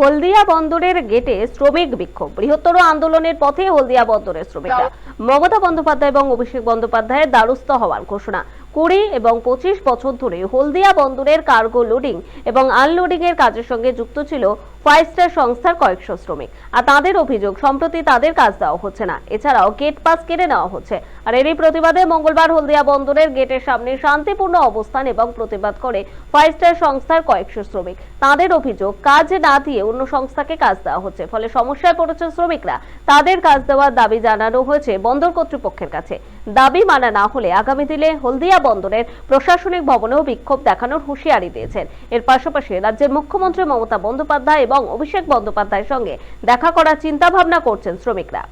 হলদিয়া বন্দরের গেটে শ্রমিক বিক্ষোভ। বৃহত্তর আন্দোলনের পথে হলদিয়া বন্দরের শ্রমিকরা। মমতা বন্দ্যোপাধ্যায় এবং অভিষেক বন্দ্যোপাধ্যায়ের দ্বারস্থ হওয়ার ঘোষণা। কুড়ি এবং পঁচিশ বছর ধরে হলদিয়া বন্দরের কার্গো লোডিং এবং আনলোডিং এর কাজের সঙ্গে যুক্ত ছিল ফাইভ স্টার সংস্থার কয়েকশো শ্রমিক। আর তাদের অভিযোগ, সম্প্রতি তাদের কাজ দেওয়া হচ্ছে না। এছাড়াও গেট পাস কেড়ে নেওয়া হচ্ছে। আর এরই প্রতিবাদে মঙ্গলবার হলদিয়া বন্দরের গেটের সামনে শান্তিপূর্ণ অবস্থান এবং প্রতিবাদ করে ফাইভ স্টার সংস্থার কয়েকশো শ্রমিক। তাদের অভিযোগ, কাজ না দিয়ে অন্য সংস্থাকে কাজ দেওয়া হচ্ছে। ফলে সমস্যায় পড়েছে শ্রমিকরা। তাদের কাজ দেওয়ার দাবি জানানো হয়েছে বন্দর কর্তৃপক্ষের কাছে। দাবি মানা না হলে আগামী দিনে হলদিয়া বন্দরের প্রশাসনিক ভবনেও বিক্ষোভ দেখানোর হুঁশিয়ারি দিয়েছেন। এর পাশাপাশি রাজ্যের মুখ্যমন্ত্রী মমতা বন্দ্যোপাধ্যায় এবং অভিষেক বন্দ্যোপাধ্যায়ের সঙ্গে দেখা করার চিন্তা ভাবনা করছেন শ্রমিকরা।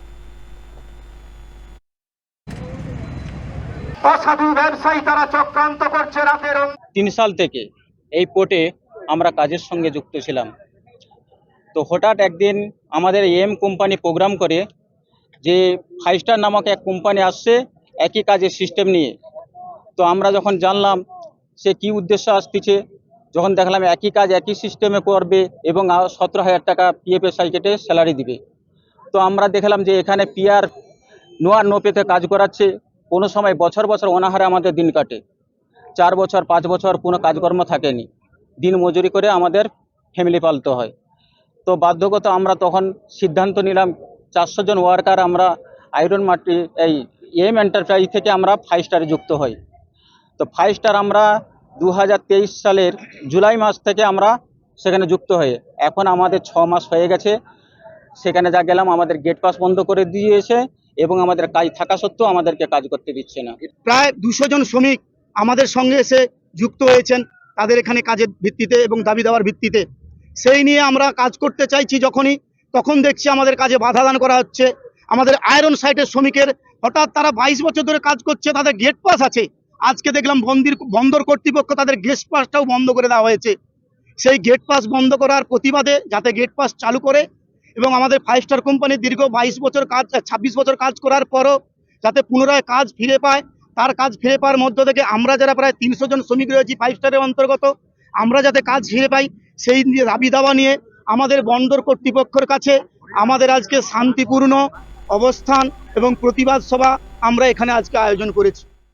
অসাধু ব্যবসায়ী তারা চক্রান্ত করছে রাতের তিন সাল থেকে এই পোর্টে আমরা কাজের সঙ্গে যুক্ত ছিলাম। তো হঠাৎ একদিন আমাদের এম কোম্পানি প্রোগ্রাম করে যে ফাইভ স্টার নামক এক কোম্পানি আসছে একই কাজের সিস্টেম নিয়ে। তো আমরা যখন জানলাম সে কি উদ্দেশ্য আসতেছে, যখন দেখলাম একই কাজ একই সিস্টেমে করবে এবং সতেরো হাজার টাকা পিএফএ সাইকেটে স্যালারি দিবে। তো আমরা দেখলাম যে এখানে পিয়ার নোয়ার নো পেতে কাজ করাচ্ছে। কোনো সময় বছর বছর অনাহারে আমাদের দিন কাটে। চার বছর, পাঁচ বছর কোনো কাজকর্ম থাকেনি। দিন মজুরি করে আমাদের ফ্যামিলি পালতে হয়। তো বাধ্যগত আমরা তখন সিদ্ধান্ত নিলাম, চারশো জন ওয়ার্কার আমরা আয়রন মাটি এই এম এন্টারপ্রাইজ থেকে আমরা ফাইভ স্টারে যুক্ত হই। তো ফাইভ স্টার আমরা দু হাজার তেইশ সালের জুলাই মাস থেকে আমরা সেখানে যুক্ত হই। এখন আমাদের ছ মাস হয়ে গেছে। সেখানে যা গেলাম, আমাদের গেট পাস বন্ধ করে দিয়েছে এবং আমাদের কাজ থাকা সত্ত্বেও আমাদেরকে কাজ করতে দিচ্ছে না। প্রায় দুশো জন শ্রমিক আমাদের সঙ্গে এসে যুক্ত হয়েছেন তাদের এখানে কাজের ভিত্তিতে এবং দাবি দেওয়ার ভিত্তিতে। সেই নিয়ে আমরা কাজ করতে চাইছি যখনই, তখন দেখছি আমাদের কাজে বাধা দান করা হচ্ছে। আমাদের আয়রন সাইটের শ্রমিকের। হঠাৎ তারা বাইশ বছর ধরে কাজ করছে, তাদের গেট পাস আছে। আজকে দেখলাম বন্দির, বন্দর কর্তৃপক্ষ তাদের গেট পাসটাও বন্ধ করে দেওয়া হয়েছে। সেই গেট পাস বন্ধ করার প্রতিবাদে যাতে গেট পাস চালু করে এবং আমাদের ফাইভ স্টার কোম্পানির দীর্ঘ বাইশ বছর কাজ ছাব্বিশ বছর কাজ করার পরও যাতে পুনরায় কাজ ফিরে পায়, তার কাজ ফিরে পাওয়ার মধ্য থেকে আমরা যারা প্রায় তিনশো জন শ্রমিক রয়েছি ফাইভ স্টারের অন্তর্গত, আমরা যাতে কাজ ফিরে পাই, সেই দাবি দাওয়া নিয়ে আমাদের বন্দর কর্তৃপক্ষের কাছে আমাদের আজকে শান্তিপূর্ণ অবস্থান এবং প্রতিবাদ সভা আমরা এখানে আজকে আয়োজন করেছি।